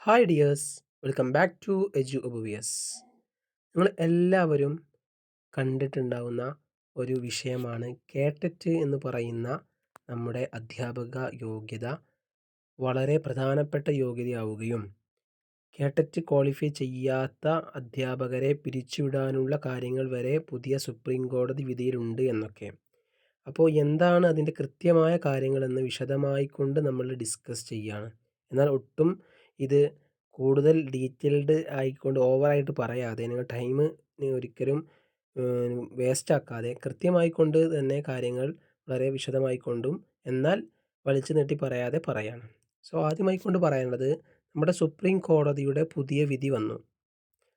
Hi dears welcome back to എജു ഒബിയസ് നിങ്ങൾ എല്ലാവരും കണ്ടിട്ടുണ്ടാവുന്ന ഒരു വിഷയമാണ് കേട്ടറ്റ് എന്ന് പറയുന്ന നമ്മുടെ അധ്യാപക യോഗ്യത വളരെ പ്രധാനപ്പെട്ട യോഗ്യതയാവുകയും കേട്ടറ്റ് ക്വാളിഫൈ ചെയ്യാത്ത അധ്യാപകരെ പിരിച്ചുവിടാനുള്ള കാര്യങ്ങൾ വരെ പുതിയ സുപ്രീം കോടതി വിധിയിലുണ്ട് എന്നൊക്കെ. അപ്പോൾ എന്താണ് അതിന്റെ കൃത്യമായ കാര്യങ്ങളെന്ന് വിശദമായിക്കൊണ്ട് നമ്മൾ ഡിസ്കസ് ചെയ്യുകയാണ് എന്നാൽ ഒട്ടും ഇത് കൂടുതൽ ഡീറ്റെയിൽഡ് ആയിക്കൊണ്ട് ഓവറായിട്ട് പറയാതെ നിങ്ങൾ ടൈം ഒരിക്കലും വേസ്റ്റ് ആക്കാതെ കൃത്യമായിക്കൊണ്ട് തന്നെ കാര്യങ്ങൾ വളരെ വിശദമായിക്കൊണ്ടും എന്നാൽ വലിച്ചു നീട്ടി പറയാതെ പറയാണ്. സോ ആദ്യമായിക്കൊണ്ട് പറയേണ്ടത് നമ്മുടെ സുപ്രീം കോടതിയുടെ പുതിയ വിധി വന്നു.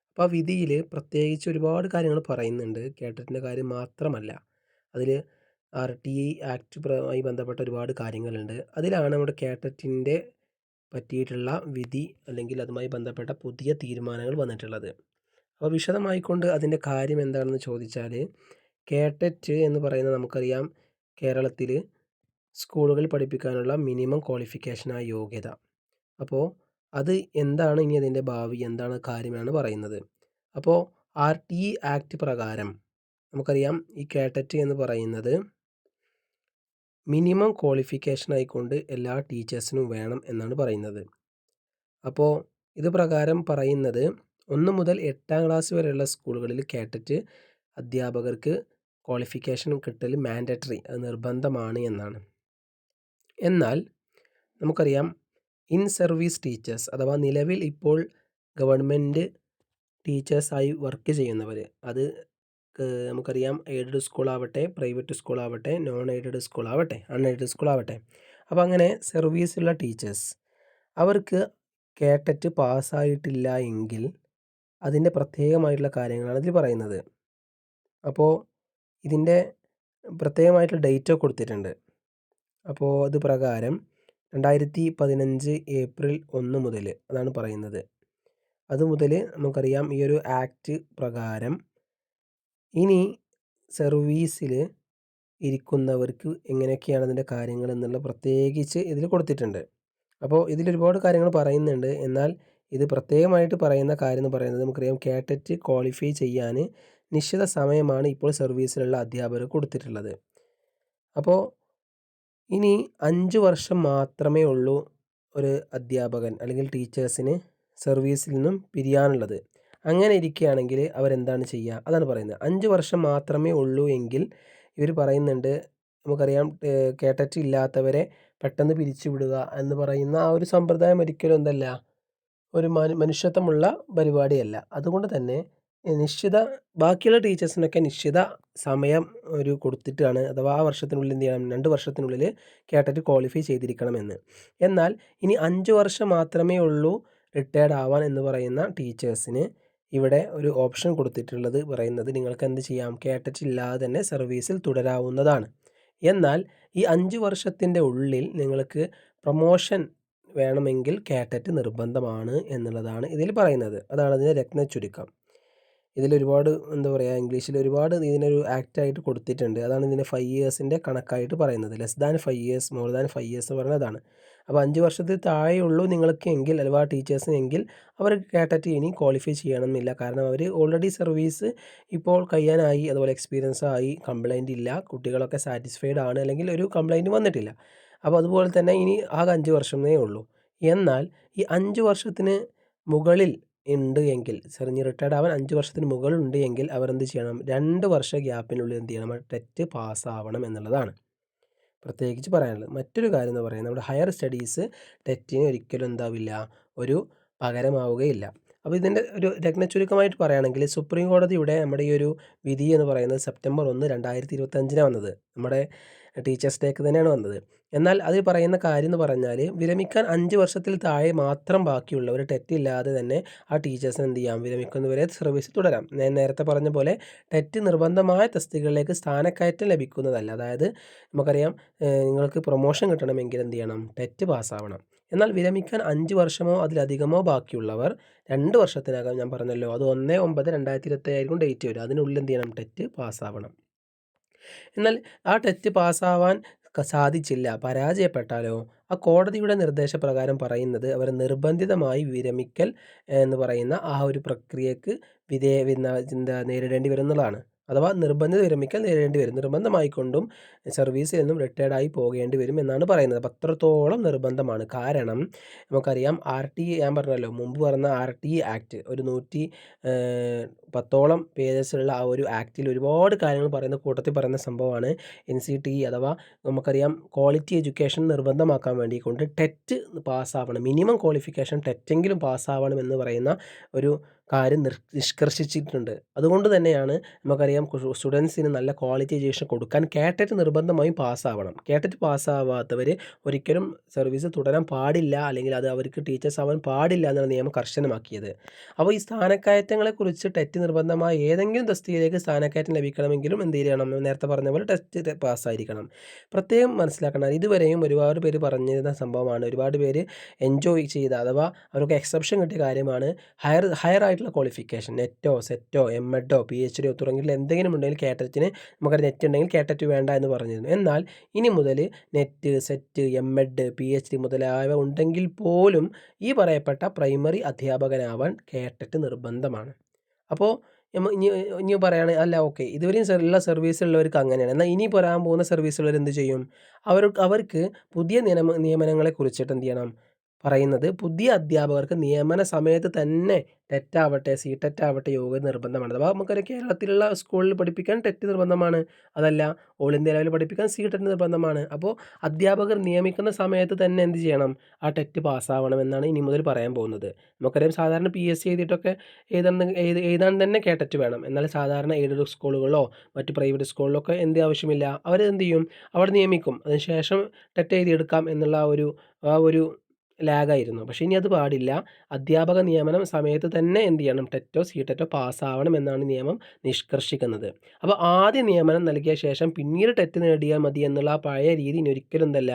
അപ്പോൾ ആ വിധിയിൽ പ്രത്യേകിച്ച് ഒരുപാട് കാര്യങ്ങൾ പറയുന്നുണ്ട്. കേട്ടറ്റിന്റെ കാര്യം മാത്രമല്ല. അതിൽ ആർ ടി ഐ ആക്ട് ആയി ബന്ധപ്പെട്ട ഒരുപാട് കാര്യങ്ങളുണ്ട്. അതിലാണ് നമ്മുടെ കേട്ടറ്റിന്റെ പറ്റിയിട്ടുള്ള വിധി അല്ലെങ്കിൽ അതുമായി ബന്ധപ്പെട്ട പുതിയ തീരുമാനങ്ങൾ വന്നിട്ടുള്ളത്. അപ്പോൾ വിശദമായിക്കൊണ്ട് അതിന്റെ കാര്യം എന്താണെന്ന് ചോദിച്ചാൽ കേട്ടറ്റ് എന്ന് പറയുന്നത് നമുക്കറിയാം കേരളത്തിൽ സ്കൂളുകളിൽ പഠിപ്പിക്കാനുള്ള മിനിമം ക്വാളിഫിക്കേഷനായ യോഗ്യത. അപ്പോൾ അത് എന്താണ് ഇനി അതിന്റെ ഭാവി എന്താണ് കാര്യമാണ് പറയുന്നത്. അപ്പോൾ ആർ ടി ആക്ട് പ്രകാരം നമുക്കറിയാം ഈ കേട്ടറ്റ് എന്ന് പറയുന്നത് മിനിമം ക്വാളിഫിക്കേഷൻ ആയിക്കൊണ്ട് എല്ലാ ടീച്ചേഴ്സിനും വേണം എന്നാണ് പറയുന്നത്. അപ്പോൾ ഇത് പ്രകാരം പറയുന്നത് ഒന്ന് മുതൽ എട്ടാം ക്ലാസ് വരെയുള്ള സ്കൂളുകളിൽ കേട്ടിട്ട് അധ്യാപകർക്ക് ക്വാളിഫിക്കേഷൻ കിട്ടൽ മാൻഡറ്ററി അത് നിർബന്ധമാണ് എന്നാണ്. എന്നാൽ നമുക്കറിയാം ഇൻ സർവീസ് ടീച്ചേഴ്സ് അഥവാ നിലവിൽ ഇപ്പോൾ ഗവൺമെന്റ് ടീച്ചേഴ്സായി വർക്ക് ചെയ്യുന്നവർ അത് നമുക്കറിയാം എയ്ഡഡ് സ്കൂളാവട്ടെ പ്രൈവറ്റ് സ്കൂളാവട്ടെ നോൺ എയ്ഡഡ് സ്കൂളാവട്ടെ അൺ എയ്ഡഡ് സ്കൂളാവട്ടെ. അപ്പോൾ അങ്ങനെ സർവീസുള്ള ടീച്ചേഴ്സ് അവർക്ക് കേട്ടറ്റ് പാസ്സായിട്ടില്ല എങ്കിൽ അതിന്റെ പ്രത്യേകമായിട്ടുള്ള കാര്യങ്ങളാണ് ഇതിൽ പറയുന്നത്. അപ്പോൾ ഇതിന്റെ പ്രത്യേകമായിട്ടുള്ള ഡേറ്റ് കൊടുത്തിട്ടുണ്ട്. അപ്പോൾ അത് പ്രകാരം രണ്ടായിരത്തി പതിനഞ്ച് ഏപ്രിൽ ഒന്ന് മുതൽ അതാണ് പറയുന്നത്. അതുമുതൽ നമുക്കറിയാം ഈ ഒരു ആക്ട് പ്രകാരം ഇനി സർവീസിൽ ഇരിക്കുന്നവർക്ക് എങ്ങനെയൊക്കെയാണ് അതിന്റെ കാര്യങ്ങൾ എന്നുള്ള പ്രത്യേകിച്ച് ഇതിൽ കൊടുത്തിട്ടുണ്ട്. അപ്പോൾ ഇതിൽ ഒരുപാട് കാര്യങ്ങൾ പറയുന്നുണ്ട്. എന്നാൽ ഇത് പ്രത്യേകമായിട്ട് പറയുന്ന കാര്യം എന്ന് പറയുന്നത് നമുക്കറിയാം. കാറ്ററ്റ് ക്വാളിഫൈ ചെയ്യാൻ നിശ്ചിത സമയമാണ് ഇപ്പോൾ സർവീസിലുള്ള അധ്യാപകർ കൊടുത്തിട്ടുള്ളത്. അപ്പോൾ ഇനി അഞ്ച് വർഷം മാത്രമേ ഉള്ളൂ ഒരു അധ്യാപകൻ അല്ലെങ്കിൽ ടീച്ചേഴ്സിന് സർവീസിൽ നിന്നും പിരിയാനുള്ളത്. അങ്ങനെ ഇരിക്കുകയാണെങ്കിൽ അവരെന്താണ് ചെയ്യുക? അതാണ് പറയുന്നത്. അഞ്ച് വർഷം മാത്രമേ ഉള്ളൂ എങ്കിൽ ഇവർ പറയുന്നുണ്ട് നമുക്കറിയാം കേട്ടറ്റ് ഇല്ലാത്തവരെ പെട്ടെന്ന് പിരിച്ചുവിടുക എന്ന് പറയുന്ന ആ ഒരു സമ്പ്രദായം ഒരിക്കലും എന്തല്ല ഒരു മനുഷ്യത്വമുള്ള പരിപാടിയല്ല. അതുകൊണ്ട് തന്നെ നിശ്ചിത ബാക്കിയുള്ള ടീച്ചേഴ്സിനൊക്കെ നിശ്ചിത സമയം ഒരു കൊടുത്തിട്ടാണ് അഥവാ ആ വർഷത്തിനുള്ളിൽ എന്ത് ചെയ്യണം രണ്ട് വർഷത്തിനുള്ളിൽ കേട്ടറ്റ് ക്വാളിഫൈ ചെയ്തിരിക്കണമെന്ന്. എന്നാൽ ഇനി അഞ്ച് വർഷം മാത്രമേ ഉള്ളൂ റിട്ടയർഡ് ആവാൻ എന്ന് പറയുന്ന ടീച്ചേഴ്സിന് ഇവിടെ ഒരു ഓപ്ഷൻ കൊടുത്തിട്ടുള്ളത് പറയുന്നത് നിങ്ങൾക്ക് എന്ത് ചെയ്യാം? കേട്ടറ്റ് ഇല്ലാതെ തന്നെ സർവീസിൽ തുടരാവുന്നതാണ്. എന്നാൽ ഈ അഞ്ച് വർഷത്തിന്റെ ഉള്ളിൽ നിങ്ങൾക്ക് പ്രൊമോഷൻ വേണമെങ്കിൽ കേട്ടറ്റ് നിർബന്ധമാണ് എന്നുള്ളതാണ് ഇതിൽ പറയുന്നത്. അതാണ് അതിന്റെ രത്ന ചുരുക്കം. ഇതിലൊരുപാട് എന്താ പറയുക ഇംഗ്ലീഷിൽ ഒരുപാട് ഇതിനൊരു ആക്റ്റായിട്ട് കൊടുത്തിട്ടുണ്ട്. അതാണ് ഇതിന്റെ ഫൈവ് ഇയേഴ്സിന്റെ കണക്കായിട്ട് പറയുന്നത്. Less than five years more than five years പറയുന്നതാണ് അപ്പോൾ അഞ്ച് വർഷത്തിൽ താഴെയുള്ളൂ നിങ്ങൾക്ക് എങ്കിൽ അഥവാ ടീച്ചേഴ്സിന് എങ്കിൽ അവർ കേട്ടറ്റ് ഇനി ക്വാളിഫൈ ചെയ്യണമെന്നില്ല. കാരണം അവർ ഓൾറെഡി സർവീസ് ഇപ്പോൾ കഴിയാനായി അതുപോലെ എക്സ്പീരിയൻസ് ആയി കംപ്ലൈന്റ് ഇല്ല കുട്ടികളൊക്കെ സാറ്റിസ്ഫൈഡ് ആണ് അല്ലെങ്കിൽ ഒരു കംപ്ലൈന്റ് വന്നിട്ടില്ല. അപ്പോൾ അതുപോലെ തന്നെ ഇനി ആകെ അഞ്ച് വർഷമേ ഉള്ളൂ. എന്നാൽ ഈ അഞ്ച് വർഷത്തിന് മുകളിൽ ഉണ്ട് എങ്കിൽ സെറിഞ്ഞ് റിട്ടയർഡ് ആവാൻ അഞ്ച് വർഷത്തിന് മുകളിൽ ഉണ്ട് എങ്കിൽ അവർ എന്ത് ചെയ്യണം? രണ്ട് വർഷ ഗ്യാപ്പിനുള്ളിൽ എന്ത് ചെയ്യണം? ടെറ്റ് പാസ്സാവണം എന്നുള്ളതാണ്. പ്രത്യേകിച്ച് പറയാനുള്ളത്. മറ്റൊരു കാര്യം എന്ന് പറയുന്നത് നമ്മുടെ ഹയർ സ്റ്റഡീസ് ടെറ്റിന് ഒരിക്കലും എന്താവില്ല. ഒരു പകരമാവുകയില്ല. അപ്പോൾ ഇതിന്റെ ഒരു രത്നച്ചുരുക്കമായിട്ട് പറയുകയാണെങ്കിൽ സുപ്രീം കോടതിയുടെ നമ്മുടെ ഈ ഒരു വിധി എന്ന് പറയുന്നത് സെപ്റ്റംബർ ഒന്ന് രണ്ടായിരത്തി ഇരുപത്തഞ്ചിനാണ് വന്നത്. നമ്മുടെ ടീച്ചേഴ്സ് ഡേക്ക് തന്നെയാണ് വന്നത്. എന്നാൽ അതിൽ പറയുന്ന കാര്യം എന്ന് പറഞ്ഞാൽ വിരമിക്കാൻ അഞ്ച് വർഷത്തിൽ താഴെ മാത്രം ബാക്കിയുള്ളവർ ടെറ്റ് ഇല്ലാതെ തന്നെ ആ ടീച്ചേഴ്സിന് എന്ത് ചെയ്യാം? വിരമിക്കുന്നവരെ സർവീസ് തുടരാം. ഞാൻ നേരത്തെ പറഞ്ഞ പോലെ ടെറ്റ് നിർബന്ധമായ തസ്തികളിലേക്ക് സ്ഥാനക്കയറ്റം ലഭിക്കുന്നതല്ല. അതായത് നമുക്കറിയാം നിങ്ങൾക്ക് പ്രൊമോഷൻ കിട്ടണമെങ്കിൽ എന്ത് ചെയ്യണം? ടെറ്റ് പാസ്സാവണം. എന്നാൽ വിരമിക്കാൻ അഞ്ച് വർഷമോ അതിലധികമോ ബാക്കിയുള്ളവർ രണ്ട് വർഷത്തിനകം ഞാൻ പറഞ്ഞല്ലോ അത് ഒന്ന് ഒമ്പത് രണ്ടായിരത്തി ഇരുപത്തി ആയിരിക്കും ഡേറ്റ് വരും അതിനുള്ളിൽ എന്ത് ചെയ്യണം? ടെറ്റ് പാസ്സാവണം. എന്നാൽ ആ ടെസ്റ്റ് പാസ്സാവാൻ സാധിച്ചില്ല. പരാജയപ്പെട്ടാലോ? ആ കോടതിയുടെ നിർദ്ദേശപ്രകാരം പറയുന്നത് അവർ നിർബന്ധിതമായി വിരമിക്കൽ എന്ന് പറയുന്ന ആ ഒരു പ്രക്രിയക്ക് വിധേയ നേരിടേണ്ടി വരുന്നതാണ്. അഥവാ നിർബന്ധിത വിരമിക്കൽ നേരിടേണ്ടി വരും. നിർബന്ധമായിക്കൊണ്ടും സർവീസിൽ നിന്നും റിട്ടയർഡ് ആയി പോകേണ്ടി വരും എന്നാണ് പറയുന്നത്. അപ്പം അത്രത്തോളം നിർബന്ധമാണ്. കാരണം നമുക്കറിയാം ആർ ടി ഞാൻ പറഞ്ഞല്ലോ മുമ്പ് പറഞ്ഞ ആർ ടി ആക്ട് ഒരു നൂറ്റി പത്തോളം പേജസുള്ള ആ ഒരു ആക്റ്റിൽ ഒരുപാട് കാര്യങ്ങൾ പറയുന്ന കൂട്ടത്തിൽ പറയുന്ന സംഭവമാണ് എൻ സി ടി അഥവാ നമുക്കറിയാം ക്വാളിറ്റി എഡ്യൂക്കേഷൻ നിർബന്ധമാക്കാൻ വേണ്ടി കൊണ്ട് ടെറ്റ് പാസ്സാവണം. മിനിമം ക്വാളിഫിക്കേഷൻ ടെറ്റെങ്കിലും പാസ്സാവണം എന്ന് പറയുന്ന ഒരു കാര്യം നിഷ്കർഷിച്ചിട്ടുണ്ട്. അതുകൊണ്ട് തന്നെയാണ് നമുക്കറിയാം സ്റ്റുഡൻസിന് നല്ല ക്വാളിറ്റി എഡ്യൂക്കേഷൻ കൊടുക്കാൻ കേട്ടറ്റ് നിർബന്ധമായും പാസ്സാവണം. കേട്ടറ്റ് പാസ്സാവാത്തവർ ഒരിക്കലും സർവീസ് തുടരാൻ പാടില്ല അല്ലെങ്കിൽ അത് അവർക്ക് ടീച്ചേഴ്സ് ആവാൻ പാടില്ല എന്നുള്ള നിയമം കർശനമാക്കിയത്. അപ്പോൾ ഈ സ്ഥാനക്കയറ്റങ്ങളെക്കുറിച്ച് ടെറ്റ് നിർബന്ധമായ ഏതെങ്കിലും തസ്തികയിലേക്ക് സ്ഥാനക്കയറ്റം ലഭിക്കണമെങ്കിലും എന്ത് ചെയ്യണം? നേരത്തെ പറഞ്ഞ പോലെ ടെസ്റ്റ് പാസ്സായിരിക്കണം. പ്രത്യേകം മനസ്സിലാക്കണം ഇതുവരെയും ഒരുപാട് പേര് പറഞ്ഞിരുന്ന സംഭവമാണ്. ഒരുപാട് പേര് എൻജോയ് ചെയ്ത അഥവാ അവർക്ക് എക്സെപ്ഷൻ കിട്ടിയ കാര്യമാണ്. ഹയർ ഹയർ ക്വാളിഫിക്കേഷൻ നെറ്റോ സെറ്റോ എം എഡോ പി എച്ച് ഡിയോ തുടങ്ങിയിട്ടുള്ള എന്തെങ്കിലും ഉണ്ടെങ്കിൽ കേട്ടറ്റിന് നമുക്കൊരു നെറ്റ് ഉണ്ടെങ്കിൽ കേട്ടറ്റ് വേണ്ട എന്ന് പറഞ്ഞിരുന്നു. എന്നാൽ ഇനി മുതൽ NET SET M Ed P H D മുതലായവ ഉണ്ടെങ്കിൽ പോലും ഈ പറയപ്പെട്ട പ്രൈമറി അധ്യാപകനാവാൻ കേട്ടറ്റ് നിർബന്ധമാണ്. അപ്പോൾ ഇനി ഇനി പറയുകയാണെങ്കിൽ അല്ല ഓക്കെ ഇതുവരെയും ഉള്ള സർവീസുള്ളവർക്ക് അങ്ങനെയാണ്. എന്നാൽ ഇനി പറയാൻ പോകുന്ന സർവീസുള്ളവർ എന്ത് ചെയ്യും? അവർ അവർക്ക് പുതിയ നിയമ നിയമനങ്ങളെ കുറിച്ചിട്ട് എന്ത് ചെയ്യണം? പറയുന്നത് പുതിയ അധ്യാപകർക്ക് നിയമന സമയത്ത് തന്നെ തെറ്റാവട്ടെ സി ടെറ്റ് ആവട്ടെ യോഗ്യത നിർബന്ധമാണ്. അഥവാ നമുക്കറിയാം കേരളത്തിലുള്ള സ്കൂളിൽ പഠിപ്പിക്കാൻ ടെറ്റ് നിർബന്ധമാണ്. അതല്ല ഓൾ ഇന്ത്യ ലെവലിൽ പഠിപ്പിക്കാൻ സി ടെറ്റ് നിർബന്ധമാണ്. അപ്പോൾ അധ്യാപകർ നിയമിക്കുന്ന സമയത്ത് തന്നെ എന്ത് ചെയ്യണം? ആ ടെറ്റ് പാസ്സാവണമെന്നാണ് ഇനി മുതൽ പറയാൻ പോകുന്നത്. നമുക്കറിയാം സാധാരണ പി എസ് സി എഴുതിയിട്ടൊക്കെ ഏതാണ് എഴുതാൻ തന്നെ കേട്ടറ്റ് വേണം. എന്നാൽ സാധാരണ എയ്ഡഡ് സ്കൂളുകളോ മറ്റ് പ്രൈവറ്റ് സ്കൂളിലൊക്കെ എന്ത് ആവശ്യമില്ല. അവർ എന്ത് ചെയ്യും? അവിടെ നിയമിക്കും. അതിനുശേഷം ടെറ്റ് എഴുതിയെടുക്കാം എന്നുള്ള ഒരു ആ ഒരു ലാഗായിരുന്നു. പക്ഷേ ഇനി അത് പാടില്ല. അധ്യാപക നിയമനം സമയത്ത് തന്നെ എന്ത് ചെയ്യണം? ടെറ്റോ സി ടെറ്റോ പാസ്സാവണം എന്നാണ് നിയമം നിഷ്കർഷിക്കുന്നത്. അപ്പോൾ ആദ്യ നിയമനം നൽകിയ ശേഷം പിന്നീട് ടെറ്റ് നേടിയാൽ മതി എന്നുള്ള പഴയ രീതി ഇനി ഒരിക്കലും എന്തല്ല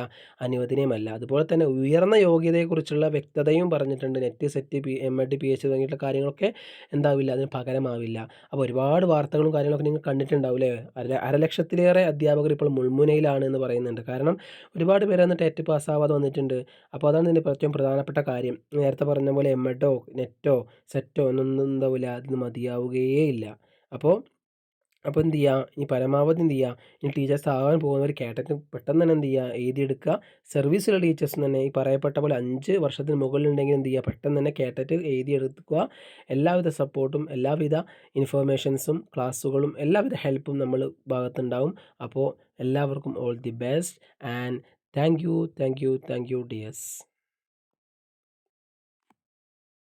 അനുവദനീയമല്ല. അതുപോലെ തന്നെ ഉയർന്ന യോഗ്യതയെക്കുറിച്ചുള്ള വ്യക്തതയും പറഞ്ഞിട്ടുണ്ട്. NET SET P M Ed P H തുടങ്ങിയിട്ടുള്ള കാര്യങ്ങളൊക്കെ എന്താവില്ല. അതിന് പകരമാവില്ല. അപ്പോൾ ഒരുപാട് വാർത്തകളും കാര്യങ്ങളൊക്കെ നിങ്ങൾ കണ്ടിട്ടുണ്ടാവില്ലേ? അര അരലക്ഷത്തിലേറെ അധ്യാപകർ ഇപ്പോൾ മുൾമുനയിലാണ് എന്ന് പറയുന്നുണ്ട്. കാരണം ഒരുപാട് പേര് അന്ന് ടെറ്റ് പാസ്സാവാതെ വന്നിട്ടുണ്ട്. അപ്പോൾ അതാണ് ഇതിന്റെ ഏറ്റവും പ്രധാനപ്പെട്ട കാര്യം. നേരത്തെ പറഞ്ഞ പോലെ എമ്മഡോ നെറ്റോ സെറ്റോ ഒന്നൊന്നും എന്താവില്ല അതിന് മതിയാവുകയേ ഇല്ല അപ്പോൾ അപ്പോൾ എന്ത് ചെയ്യുക ഇനി പരമാവധി എന്ത് ചെയ്യുക ഇനി ടീച്ചേഴ്സ് ആകാൻ പോകുന്നവർ കേട്ടിട്ട് പെട്ടെന്ന് തന്നെ എന്ത് ചെയ്യുക എഴുതിയെടുക്കുക. സർവീസിലുള്ള ടീച്ചേഴ്സ് തന്നെ ഈ പറയപ്പെട്ട പോലെ അഞ്ച് വർഷത്തിന് മുകളിലുണ്ടെങ്കിൽ എന്ത് ചെയ്യുക പെട്ടെന്ന് തന്നെ കേട്ടിട്ട് എഴുതിയെടുക്കുക. എല്ലാവിധ സപ്പോർട്ടും എല്ലാവിധ ഇൻഫർമേഷൻസും ക്ലാസ്സുകളും എല്ലാവിധ ഹെൽപ്പും നമ്മൾ ഭാഗത്തുണ്ടാവും. അപ്പോൾ എല്ലാവർക്കും all the best. And thank you thank you thank you dears.